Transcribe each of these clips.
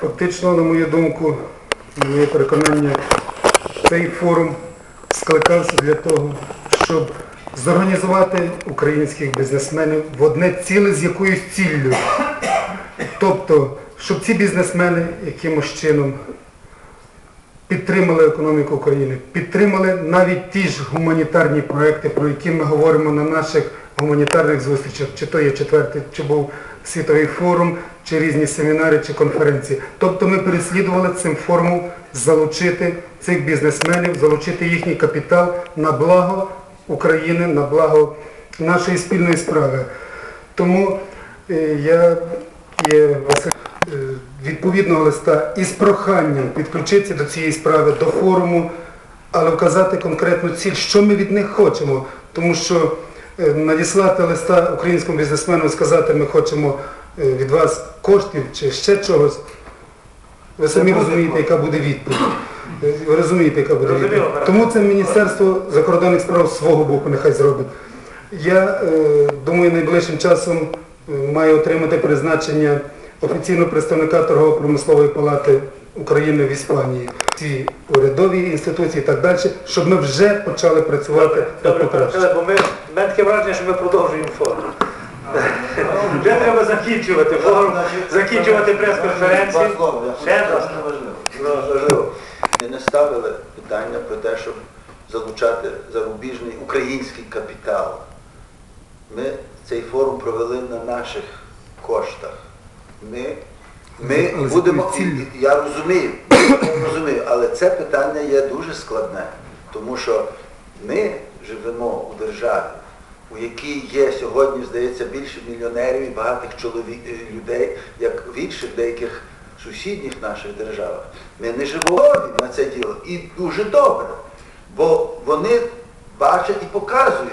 Фактично, на мою думку, на моє переконання, цей форум скликався для того, щоб зорганізувати українських бізнесменів в одне ціле з якоюсь ціллю. Тобто, щоб ці бізнесмени якимось чином підтримали економіку України, підтримали навіть ті ж гуманітарні проекти, про які ми говоримо на наших гуманітарних зустрічах, чи то є четвертий, чи був світовий форум, чи різні семінари, чи конференції. Тобто ми переслідували цим форумом залучити цих бізнесменів, залучити їхній капітал на благо України, на благо нашої спільної справи. Тому е, я є е, відповідного листа із проханням підключитися до цієї справи, до форуму, але вказати конкретну ціль, що ми від них хочемо. Тому що е, надіслати листа українському бізнесмену сказати, ми хочемо від вас коштів чи ще чогось, ви самі розумієте, яка буде відповідь. Е, Ви розумієте, яка буде відповідь. Тому це Міністерство закордонних справ з свого боку нехай зробить. Я е, думаю, найближчим часом е, маю отримати призначення офіційного представника торгово-промислової палати України в Іспанії, ці урядові інституції і так далі, щоб ми вже почали працювати Добре, добре, бо ми, мене таке враження, що ми продовжуємо форум. Вже треба закінчувати форум, закінчувати прес-конференцію. Два слова, я Ще раз. важливо. Ми не ставили питання про те, щоб залучати зарубіжний український капітал. Ми цей форум провели на наших коштах. Ми, ми будемо, я розумію, я розумію, але це питання є дуже складне, тому що ми живемо у державі, у якій є сьогодні, здається, більше мільйонерів і багатих чоловік, е, людей, як в інших деяких сусідніх наших державах. Ми не живемо на це діло. І дуже добре, бо вони бачать і показують.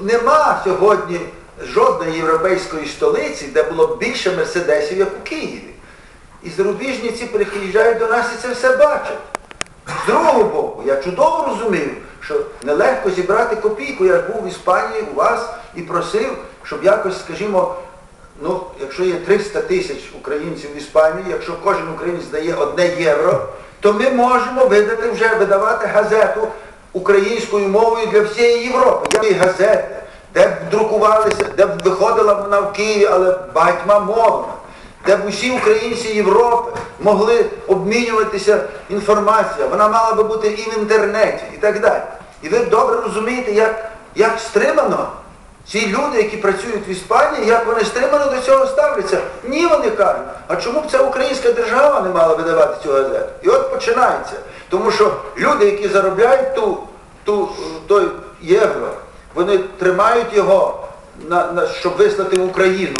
Нема сьогодні жодної європейської столиці, де було більше мерседесів, як у Києві. І зарубіжні ці приїжджають до нас і це все бачать. З другого боку, я чудово розумію, що нелегко зібрати копійку. Я ж був в Іспанії у вас і просив, щоб якось, скажімо, ну, якщо є 300 тисяч українців в Іспанії, якщо кожен українець дає одне євро, то ми можемо видати вже видавати газету українською мовою для всієї Європи. Я газети, де б друкувалися, де б виходила вона в Києві, але багатьма мовами де б усі українці Європи могли обмінюватися інформацією. Вона мала би бути і в інтернеті, і так далі. І ви добре розумієте, як, як стримано ці люди, які працюють в Іспанії, як вони стримано до цього ставляться. Ні, вони кажуть, а чому б ця українська держава не мала видавати цю газету? І от починається. Тому що люди, які заробляють ту, ту, той євро, вони тримають його, на, на, щоб вислати в Україну.